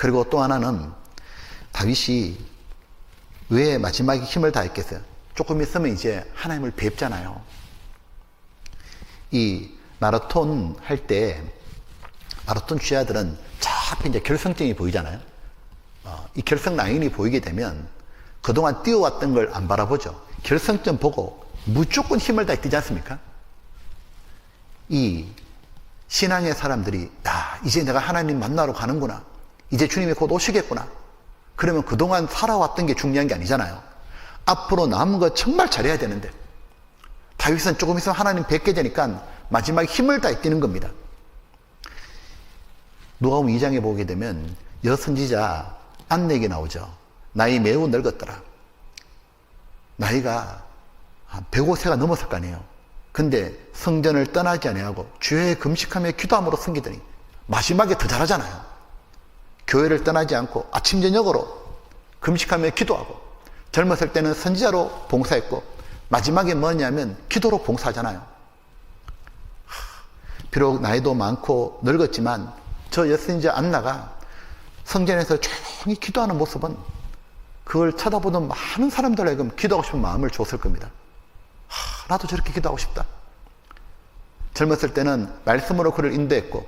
그리고 또 하나는 다윗이 왜 마지막에 힘을 다했겠어요? 조금 있으면 이제 하나님을 뵙잖아요. 이 마라톤 할 때 마라톤 취하들은 저 앞에 이제 결승점이 보이잖아요. 어, 이 결승 라인이 보이게 되면 그동안 뛰어왔던 걸 안 바라보죠. 결승점 보고 무조건 힘을 다해 뛰지 않습니까? 이 신앙의 사람들이 야 이제 내가 하나님 만나러 가는구나. 이제 주님이 곧 오시겠구나. 그러면 그동안 살아왔던 게 중요한 게 아니잖아요. 앞으로 남은 거 정말 잘해야 되는데 다윗은 조금 있으면 하나님 뵙게 되니까 마지막에 힘을 다해 뛰는 겁니다. 누가복음 2장에 보게 되면 여선지자 안내기 나오죠. 나이 매우 늙었더라. 나이가 한 105세가 넘었을 거 아니에요. 근데 성전을 떠나지 아니하고 주의 금식하며 기도함으로 섬기더니 마지막에 더 잘하잖아요. 교회를 떠나지 않고 아침 저녁으로 금식하며 기도하고 젊었을 때는 선지자로 봉사했고 마지막에 뭐냐면 기도로 봉사하잖아요. 비록 나이도 많고 늙었지만 저 여선지자 안나가 성전에서 조용히 기도하는 모습은 그걸 쳐다보던 많은 사람들에게 기도하고 싶은 마음을 줬을 겁니다. 하, 나도 저렇게 기도하고 싶다. 젊었을 때는 말씀으로 그를 인도했고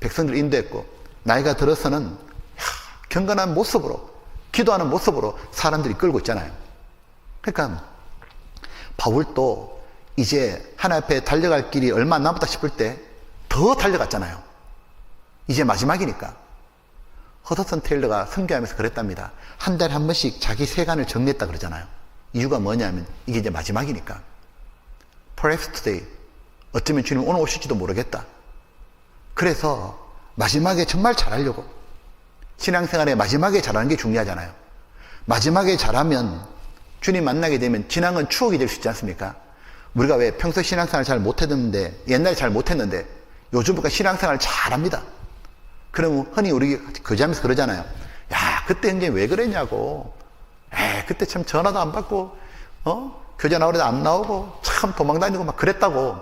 백성들 인도했고 나이가 들어서는 경건한 모습으로 기도하는 모습으로 사람들이 끌고 있잖아요. 그러니까 바울도 이제 하나님 앞에 달려갈 길이 얼마 남았다 싶을 때 더 달려갔잖아요. 이제 마지막이니까. 허더슨 테일러가 선교하면서 그랬답니다. 한 달에 한 번씩 자기 세간을 정리했다 그러잖아요. 이유가 뭐냐면 이게 이제 마지막이니까. Perhaps today. 어쩌면 주님 오늘 오실지도 모르겠다. 그래서 마지막에 정말 잘하려고. 신앙생활의 마지막에 잘하는 게 중요하잖아요. 마지막에 잘하면 주님 만나게 되면 지난건 추억이 될 수 있지 않습니까? 우리가 왜 평소 신앙생활 잘 못했는데, 옛날에 잘 못했는데, 요즘부터 신앙생활 잘합니다. 그러면 흔히 우리 교제하면서 그러잖아요. 야, 그때 형제 왜 그랬냐고. 에, 그때 참 전화도 안 받고, 어? 교제 나오려도 안 나오고, 참 도망다니고 막 그랬다고.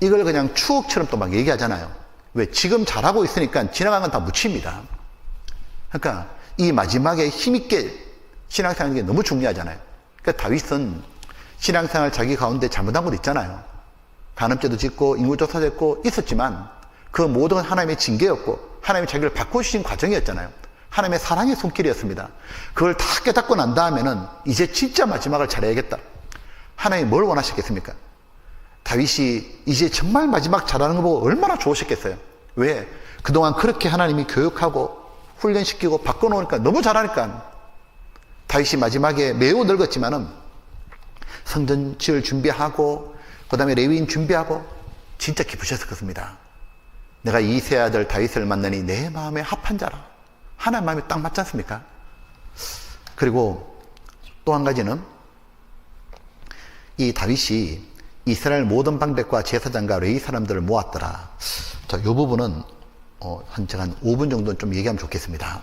이걸 그냥 추억처럼 또 막 얘기하잖아요. 왜? 지금 잘하고 있으니까 지나간 건 다 묻힙니다. 그러니까 이 마지막에 힘있게 신앙생활하는 게 너무 중요하잖아요. 그러니까 다윗은 신앙생활 자기 가운데 잘못한 것도 있잖아요. 간음죄도 짓고 인구조사도 했고 있었지만 그 모든 건 하나님의 징계였고 하나님이 자기를 바꾸신 과정이었잖아요. 하나님의 사랑의 손길이었습니다. 그걸 다 깨닫고 난 다음에는 이제 진짜 마지막을 잘해야겠다. 하나님이 뭘 원하셨겠습니까? 다윗이 이제 정말 마지막 잘하는 거 보고 얼마나 좋으셨겠어요. 왜? 그동안 그렇게 하나님이 교육하고 훈련시키고 바꿔놓으니까 너무 잘하니까 다윗이 마지막에 매우 늙었지만은 성전 지을 준비하고 그 다음에 레위인 준비하고 진짜 기쁘셨을 것입니다. 내가 이세 아들 다윗을 만나니 내 마음에 합한 자라. 하나님 마음에 딱 맞지 않습니까? 그리고 또 한 가지는 이 다윗이 이스라엘 모든 방백과 제사장과 레위 사람들을 모았더라. 자, 이 부분은 어, 한 제가 한 5분 정도는 좀 얘기하면 좋겠습니다.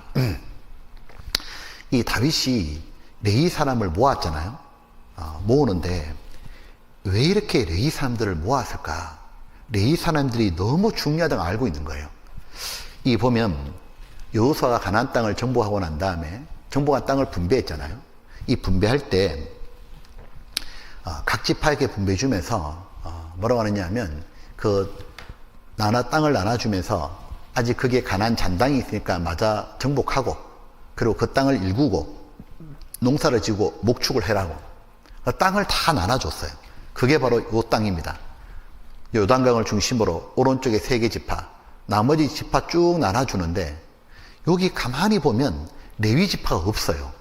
이 다윗이 레위 사람을 모았잖아요. 어, 모으는데 왜 이렇게 레위 사람들을 모았을까? 레위 사람들이 너무 중요하다고 알고 있는 거예요. 이 보면 여호수아가 가나안 땅을 정복하고 난 다음에 정복한 땅을 분배했잖아요. 이 분배할 때 어, 각 지파에게 분배 주면서 어, 뭐라고 하느냐면 그 나눠 땅을 나눠 주면서 아직 그게 가난 잔당이 있으니까 맞아 정복하고 그리고 그 땅을 일구고 농사를 지고 목축을 해라고 그 땅을 다 나눠줬어요. 그게 바로 요 땅입니다. 요단강을 중심으로 오른쪽에 세 개 지파, 나머지 지파 쭉 나눠주는데 여기 가만히 보면 레위 지파가 없어요.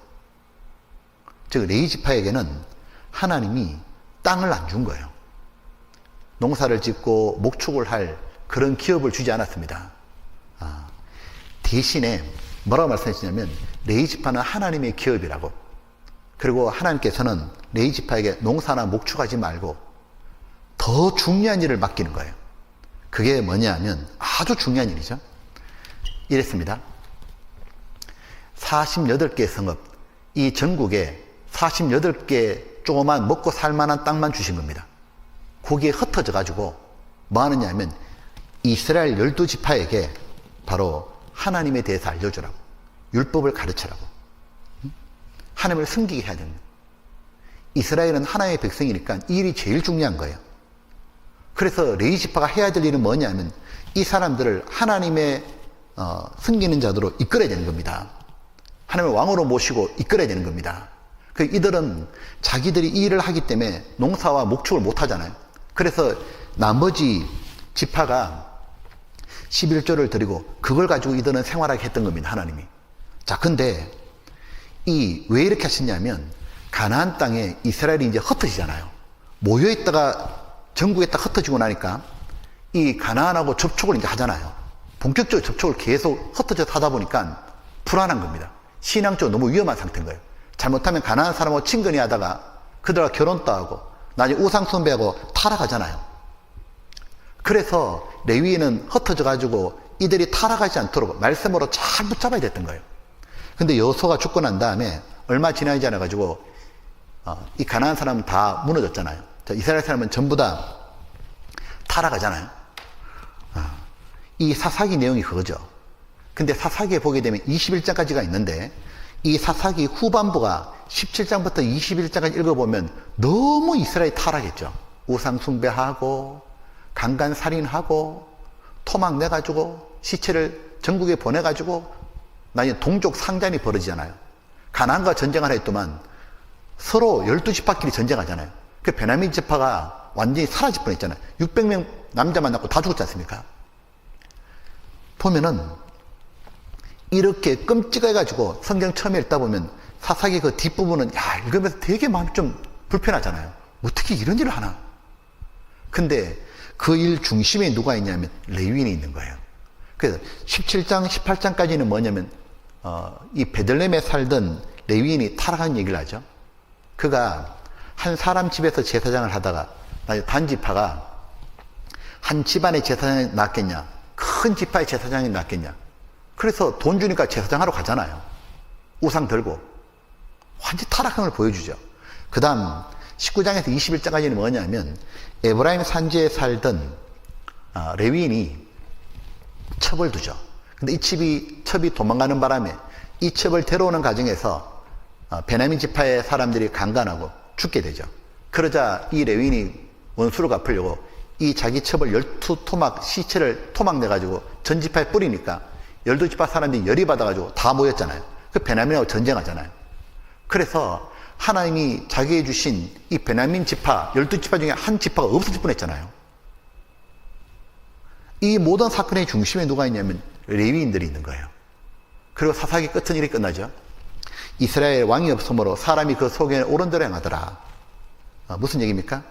즉 레위 지파에게는 하나님이 땅을 안 준 거예요. 농사를 짓고 목축을 할 그런 기업을 주지 않았습니다. 아, 대신에 뭐라고 말씀하시냐면 레위 지파는 하나님의 기업이라고. 그리고 하나님께서는 레위 지파에게 농사나 목축하지 말고 더 중요한 일을 맡기는 거예요. 그게 뭐냐면 아주 중요한 일이죠. 이랬습니다. 48개 성읍, 이 전국에 48개 조그만 먹고 살 만한 땅만 주신 겁니다. 거기에 흩어져 가지고 뭐 하느냐면 이스라엘 열두 지파에게 바로 하나님에 대해서 알려주라고. 율법을 가르치라고. 응? 하나님을 섬기게 해야 됩니다. 이스라엘은 하나님의 백성이니까 이 일이 제일 중요한 거예요. 그래서 레이 지파가 해야 될 일은 뭐냐면 이 사람들을 하나님의 어, 섬기는 자들로 이끌어야 되는 겁니다. 하나님을 왕으로 모시고 이끌어야 되는 겁니다. 그 이들은 자기들이 이 일을 하기 때문에 농사와 목축을 못 하잖아요. 그래서 나머지 지파가 11조를 드리고 그걸 가지고 이들은 생활하게 했던 겁니다. 하나님이. 자, 근데 이 왜 이렇게 하셨냐면 가나안 땅에 이스라엘이 이제 흩어지잖아요. 모여 있다가 전국에 딱 흩어지고 나니까 이 가나안하고 접촉을 이제 하잖아요. 본격적으로 접촉을 계속 흩어져서 하다 보니까 불안한 겁니다. 신앙적으로 너무 위험한 상태인 거예요. 잘못하면 가난한 사람하고 친근히 하다가 그들과 결혼도 하고 나중에 우상 숭배하고 타락하잖아요. 그래서 레위인은 흩어져 가지고 이들이 타락하지 않도록 말씀으로 잘 붙잡아야 됐던 거예요. 근데 여호수아가 죽고 난 다음에 얼마 지나지 않아 가지고 어, 이 가난한 사람은 다 무너졌잖아요. 자, 이스라엘 사람은 전부 다 타락하잖아요. 아, 이 사사기 내용이 그거죠. 근데 사사기에 보게 되면 21장까지가 있는데 이 사사기 후반부가 17장부터 21장까지 읽어보면 너무 이스라엘이 타락했죠. 우상 숭배하고 강간 살인하고 토막 내가지고 시체를 전국에 보내가지고 나중에 동족 상잔이 벌어지잖아요. 가난과 전쟁을 했더만 서로 12지파끼리 전쟁하잖아요. 그 베냐민 지파가 완전히 사라질 뻔했잖아요. 600명 남자 만났고 다 죽었지 않습니까? 보면은 이렇게 끔찍해가지고 성경 처음에 읽다 보면 사사기 그 뒷부분은 야 읽으면서 되게 마음이 좀 불편하잖아요. 어떻게 이런 일을 하나? 근데 그 일 중심에 누가 있냐면 레위인이 있는 거예요. 그래서 17장, 18장까지는 뭐냐면 어, 이 베들렘에 살던 레위인이 타락한 얘기를 하죠. 그가 한 사람 집에서 제사장을 하다가 단지파가 한 집안의 제사장이 낫겠냐? 큰 지파의 제사장이 낫겠냐? 그래서 돈 주니까 제사장 하러 가잖아요. 우상 들고. 완전 타락함을 보여주죠. 그 다음 19장에서 21장까지는 뭐냐면 에브라임 산지에 살던 아, 레위인이 첩을 두죠. 근데 이 첩이, 첩이 도망가는 바람에 이 첩을 데려오는 과정에서 아, 베냐민 지파의 사람들이 강간하고 죽게 되죠. 그러자 이 레위인이 원수를 갚으려고 이 자기 첩을 열두 토막 시체를 토막 내가지고 전 지파에 뿌리니까 열두 지파 사람들이 열이 받아가지고 다 모였잖아요. 그 베냐민하고 전쟁하잖아요. 그래서 하나님이 자기에 주신 이 베냐민 지파 열두 지파 중에 한 지파가 없어질 뻔했잖아요. 이 모든 사건의 중심에 누가 있냐면 레위인들이 있는 거예요. 그리고 사사기 끝은 이렇게 끝나죠. 이스라엘 왕이 없으므로 사람이 그 속에 옳은 대로 행하더라. 어, 무슨 얘기입니까?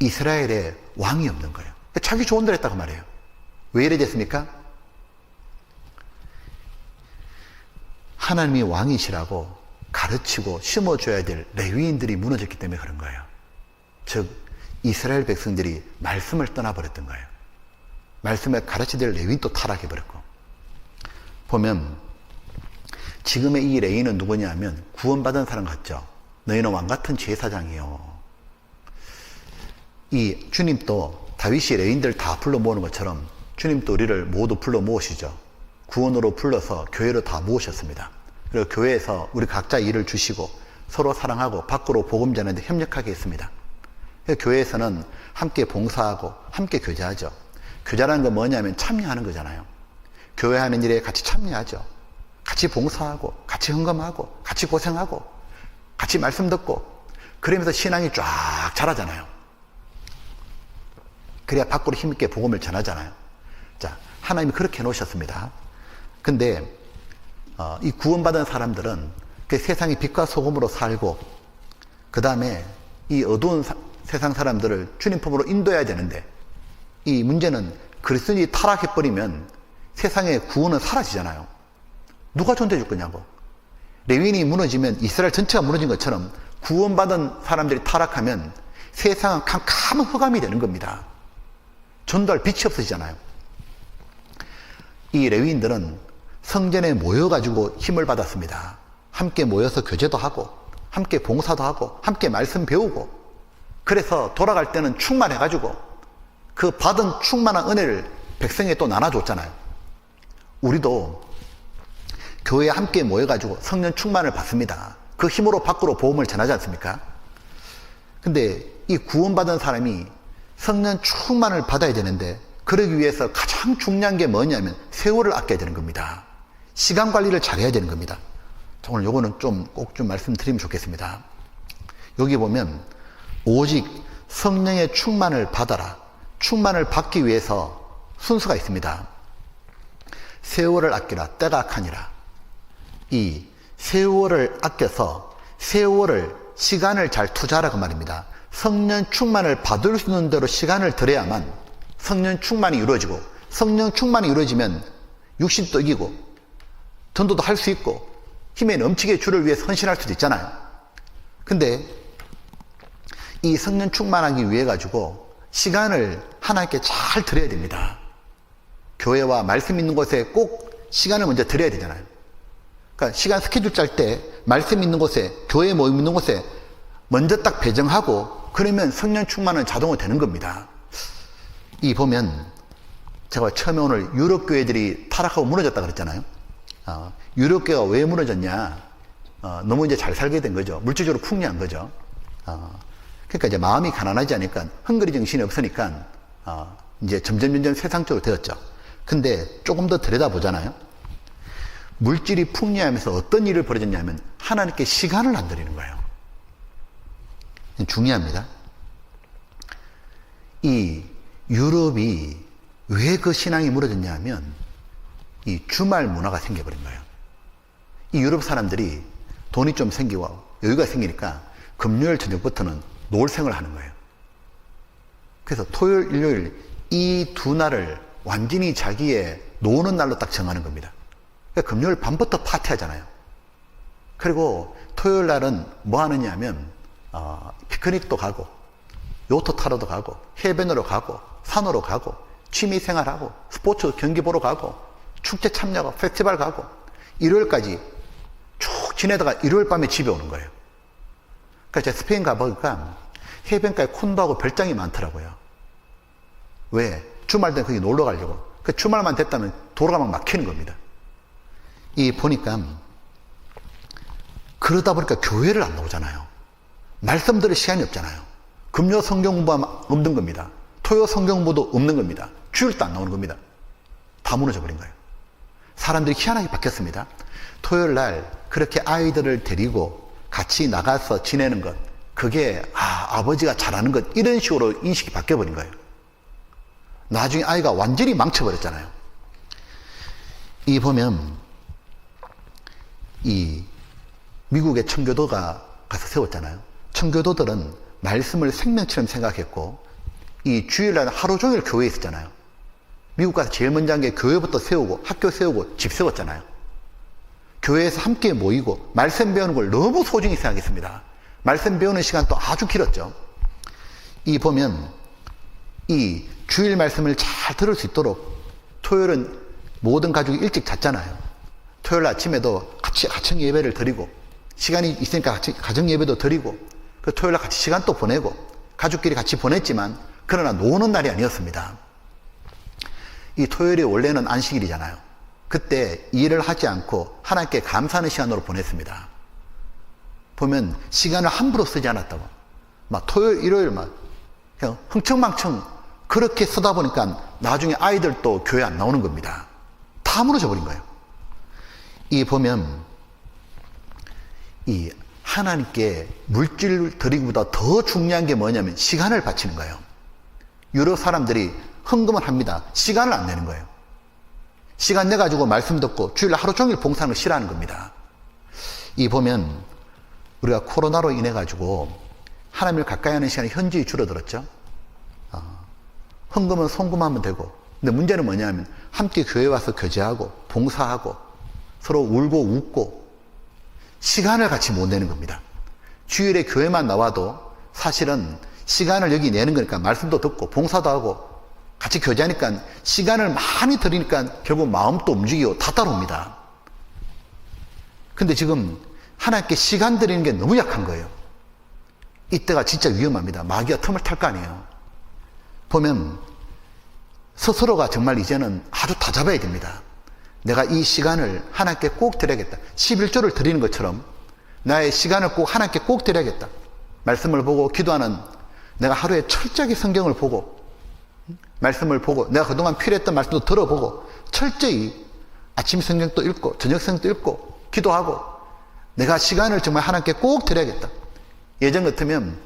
이스라엘에 왕이 없는 거예요. 자기 좋은 대로 했다고 말해요. 왜 이래 됐습니까? 하나님이 왕이시라고 가르치고 심어줘야 될 레위인들이 무너졌기 때문에 그런 거예요. 즉, 이스라엘 백성들이 말씀을 떠나버렸던 거예요. 말씀을 가르치될 레위인도 타락해버렸고. 보면, 지금의 이 레위는 누구냐 하면 구원받은 사람 같죠? 너희는 왕같은 제사장이요. 이 주님도 다윗이 레인들 다 불러 모으는 것처럼 주님도 우리를 모두 불러 모으시죠. 구원으로 불러서 교회로 다 모으셨습니다. 그리고 교회에서 우리 각자 일을 주시고 서로 사랑하고 밖으로 복음 전하는데 협력하게 했습니다. 교회에서는 함께 봉사하고 함께 교제하죠. 교제라는 건 뭐냐면 참여하는 거잖아요. 교회 하는 일에 같이 참여하죠. 같이 봉사하고 같이 헌금하고 같이 고생하고 같이 말씀 듣고 그러면서 신앙이 쫙 자라잖아요. 그래야 밖으로 힘있게 복음을 전하잖아요. 자, 하나님이 그렇게 해놓으셨습니다. 근데 어, 이 구원받은 사람들은 그 세상의 빛과 소금으로 살고 그 다음에 이 어두운 사, 세상 사람들을 주님 품으로 인도해야 되는데 이 문제는 그리스도인이 타락해버리면 세상의 구원은 사라지잖아요. 누가 존재해 줄 거냐고. 레윈이 무너지면 이스라엘 전체가 무너진 것처럼 구원받은 사람들이 타락하면 세상은 캄캄한 흑암이 되는 겁니다. 전도할 빛이 없어지잖아요. 이 레위인들은 성전에 모여가지고 힘을 받았습니다. 함께 모여서 교제도 하고, 함께 봉사도 하고, 함께 말씀 배우고, 그래서 돌아갈 때는 충만해가지고, 그 받은 충만한 은혜를 백성에 또 나눠줬잖아요. 우리도 교회에 함께 모여가지고 성령 충만을 받습니다. 그 힘으로 밖으로 복음을 전하지 않습니까? 근데 이 구원받은 사람이 성령 충만을 받아야 되는데 그러기 위해서 가장 중요한 게 뭐냐면 세월을 아껴야 되는 겁니다. 시간 관리를 잘해야 되는 겁니다. 오늘 요거는 좀 꼭 좀 말씀드리면 좋겠습니다. 여기 보면 오직 성령의 충만을 받아라. 충만을 받기 위해서 순서가 있습니다. 세월을 아끼라 때가 악하니라. 이 세월을 아껴서 세월을 시간을 잘 투자하라 그 말입니다. 성령 충만을 받을 수 있는 대로 시간을 들여야만 성령 충만이 이루어지고 성령 충만이 이루어지면 육신도 이기고 전도도 할 수 있고 힘에 넘치게 주를 위해 헌신할 수도 있잖아요. 근데 이 성령 충만하기 위해 가지고 시간을 하나님께 잘 드려야 됩니다. 교회와 말씀 있는 곳에 꼭 시간을 먼저 드려야 되잖아요. 그러니까 시간 스케줄 짤 때 말씀 있는 곳에 교회 모임 있는 곳에 먼저 딱 배정하고 그러면 성령 충만은 자동으로 되는 겁니다. 이 보면 제가 처음에 오늘 유럽 교회들이 타락하고 무너졌다 그랬잖아요. 어, 유럽 교회가 왜 무너졌냐? 어, 너무 이제 잘 살게 된 거죠. 물질적으로 풍요한 거죠. 어, 그러니까 이제 마음이 가난하지 않으니까 헝그리 정신이 없으니까 어, 이제 점점 점점 세상적으로 되었죠. 근데 조금 더 들여다 보잖아요. 물질이 풍요하면서 어떤 일을 벌어졌냐면 하나님께 시간을 안 드리는 거예요. 중요합니다. 이 유럽이 왜 그 신앙이 무너졌냐 하면 이 주말 문화가 생겨버린 거예요. 이 유럽 사람들이 돈이 좀 생기고 여유가 생기니까 금요일 저녁부터는 놀생을 하는 거예요. 그래서 토요일, 일요일 이 두 날을 완전히 자기의 노는 날로 딱 정하는 겁니다. 그러니까 금요일 밤부터 파티하잖아요. 그리고 토요일 날은 뭐 하느냐 하면 어, 피크닉도 가고 요트 타러도 가고 해변으로 가고 산으로 가고 취미 생활하고 스포츠 경기 보러 가고 축제 참여하고 페스티벌 가고 일요일까지 쭉 지내다가 일요일 밤에 집에 오는 거예요. 그러니까 제가 스페인 가보니까 해변가에 콘도하고 별장이 많더라고요. 왜? 주말 때 거기 놀러 가려고. 그 주말만 됐다면 도로가 막 막히는 겁니다. 이 보니까 그러다 보니까 교회를 안 나오잖아요. 말씀 들을 시간이 없잖아요. 금요 성경 공부하면 없는 겁니다. 토요 성경 공부도 없는 겁니다. 주일도 안 나오는 겁니다. 다 무너져 버린 거예요. 사람들이 희한하게 바뀌었습니다. 토요일 날 그렇게 아이들을 데리고 같이 나가서 지내는 것, 그게 아, 아버지가 잘하는 것 이런 식으로 인식이 바뀌어 버린 거예요. 나중에 아이가 완전히 망쳐버렸잖아요. 이 보면 이 미국의 청교도가 가서 세웠잖아요. 청교도들은 말씀을 생명처럼 생각했고 이 주일날 하루 종일 교회에 있었잖아요. 미국 가서 제일 먼저 한 게 교회부터 세우고 학교 세우고 집 세웠잖아요. 교회에서 함께 모이고 말씀 배우는 걸 너무 소중히 생각했습니다. 말씀 배우는 시간도 아주 길었죠. 이 보면 이 주일 말씀을 잘 들을 수 있도록 토요일은 모든 가족이 일찍 잤잖아요. 토요일 아침에도 같이 가정 예배를 드리고 시간이 있으니까 같이 가정 예배도 드리고 그 토요일 날 같이 시간 또 보내고 가족끼리 같이 보냈지만 그러나 노는 날이 아니었습니다. 이 토요일이 원래는 안식일이잖아요. 그때 일을 하지 않고 하나님께 감사하는 시간으로 보냈습니다. 보면 시간을 함부로 쓰지 않았다고. 막 토요일, 일요일 막 그냥 흥청망청 그렇게 쓰다 보니까 나중에 아이들도 교회 안 나오는 겁니다. 다 무너져 버린 거예요. 이 보면 이 하나님께 물질 드리기보다 더 중요한 게 뭐냐면 시간을 바치는 거예요. 유럽 사람들이 헌금을 합니다. 시간을 안 내는 거예요. 시간 내가지고 말씀 듣고 주일 하루 종일 봉사하는 걸 싫어하는 겁니다. 이 보면 우리가 코로나로 인해 가지고 하나님을 가까이 하는 시간이 현저히 줄어들었죠. 어, 헌금은 송금하면 되고 근데 문제는 뭐냐면 함께 교회 와서 교제하고 봉사하고 서로 울고 웃고 시간을 같이 못 내는 겁니다. 주일에 교회만 나와도 사실은 시간을 여기 내는 거니까 말씀도 듣고 봉사도 하고 같이 교제하니까 시간을 많이 들이니까 결국 마음도 움직이고 다 따라옵니다. 근데 지금 하나님께 시간 드리는 게 너무 약한 거예요. 이때가 진짜 위험합니다. 마귀가 틈을 탈 거 아니에요. 보면 스스로가 정말 이제는 아주 다 잡아야 됩니다. 내가 이 시간을 하나님께 꼭 드려야겠다. 11조를 드리는 것처럼 나의 시간을 꼭 하나님께 꼭 드려야겠다. 말씀을 보고 기도하는 내가 하루에 철저하게 성경을 보고 말씀을 보고 내가 그동안 필요했던 말씀도 들어보고 철저히 아침 성경도 읽고 저녁 성경도 읽고 기도하고 내가 시간을 정말 하나님께 꼭 드려야겠다. 예전 같으면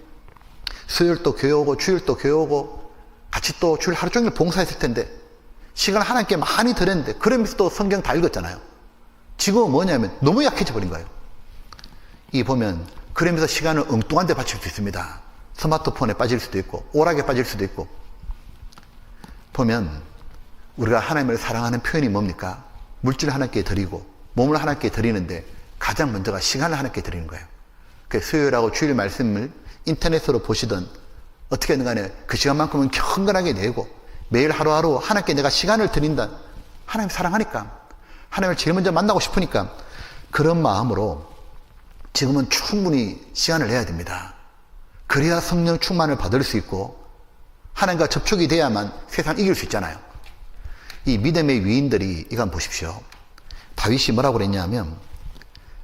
수요일도 교회 오고 주일도 교회 오고 같이 또 주일 하루 종일 봉사했을 텐데 시간을 하나님께 많이 드렸는데 그러면서도 성경 다 읽었잖아요. 지금은 뭐냐면 너무 약해져 버린 거예요. 이 보면 그러면서 시간을 엉뚱한 데 바칠 수 있습니다. 스마트폰에 빠질 수도 있고 오락에 빠질 수도 있고 보면 우리가 하나님을 사랑하는 표현이 뭡니까? 물질을 하나님께 드리고 몸을 하나님께 드리는데 가장 먼저가 시간을 하나님께 드리는 거예요. 그 수요일하고 주일 말씀을 인터넷으로 보시든 어떻게든 간에 그 시간만큼은 경건하게 내고 매일 하루하루 하나님께 내가 시간을 드린다. 하나님 사랑하니까 하나님을 제일 먼저 만나고 싶으니까 그런 마음으로 지금은 충분히 시간을 내야 됩니다. 그래야 성령 충만을 받을 수 있고 하나님과 접촉이 돼야만 세상 이길 수 있잖아요. 이 믿음의 위인들이 이건 보십시오. 다윗이 뭐라고 그랬냐면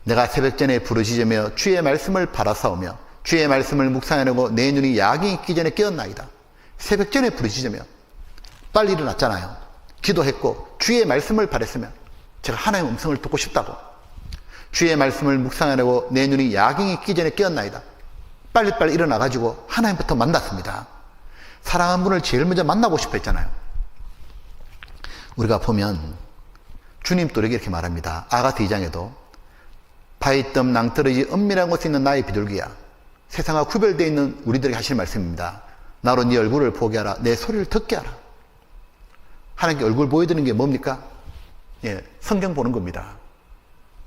내가 새벽 전에 부르짖으며 주의 말씀을 바라사오며 주의 말씀을 묵상하려고 내 눈이 야기 있기 전에 깨었나이다. 새벽 전에 부르짖으며 빨리 일어났잖아요. 기도했고 주의 말씀을 바랬으면 제가 하나님의 음성을 듣고 싶다고 주의 말씀을 묵상하려고 내 눈이 야경이 있기 전에 깨었나이다. 빨리빨리 일어나가지고 하나님부터 만났습니다. 사랑한 분을 제일 먼저 만나고 싶어 했잖아요. 우리가 보면 주님 또 이렇게 말합니다. 아가트 2장에도 바위뜸 낭떠러지 은밀한 곳에 있는 나의 비둘기야. 세상과 구별되어 있는 우리들에게 하실 말씀입니다. 나로 네 얼굴을 보게 하라. 내 소리를 듣게 하라. 하나님께 얼굴 보여드리는 게 뭡니까? 예, 성경 보는 겁니다.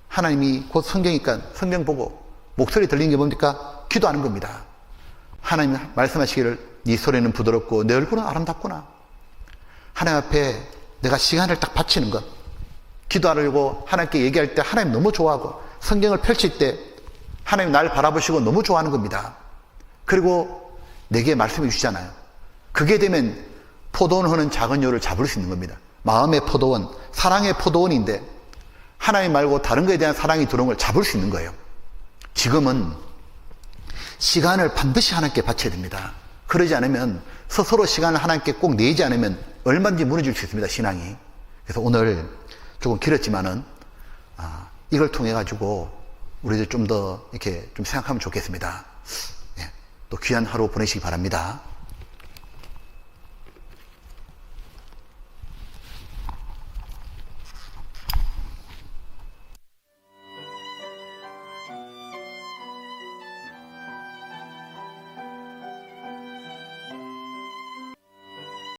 하나님이 곧 성경이니까 성경 보고 목소리 들리는 게 뭡니까? 기도하는 겁니다. 하나님 말씀하시기를 네 소리는 부드럽고 내 얼굴은 아름답구나. 하나님 앞에 내가 시간을 딱 바치는 것. 기도하려고 하나님께 얘기할 때 하나님 너무 좋아하고 성경을 펼칠 때 하나님 날 바라보시고 너무 좋아하는 겁니다. 그리고 내게 말씀해 주시잖아요. 그게 되면 포도원 하는 작은 요를 잡을 수 있는 겁니다. 마음의 포도원, 사랑의 포도원인데 하나님 말고 다른 것에 대한 사랑이 들어온 걸 잡을 수 있는 거예요. 지금은 시간을 반드시 하나님께 바쳐야 됩니다. 그러지 않으면 스스로 시간을 하나님께 꼭 내지 않으면 얼마든지 무너질 수 있습니다. 신앙이. 그래서 오늘 조금 길었지만은 아, 이걸 통해 가지고 우리들 좀 더 이렇게 좀 생각하면 좋겠습니다. 예, 또 귀한 하루 보내시기 바랍니다.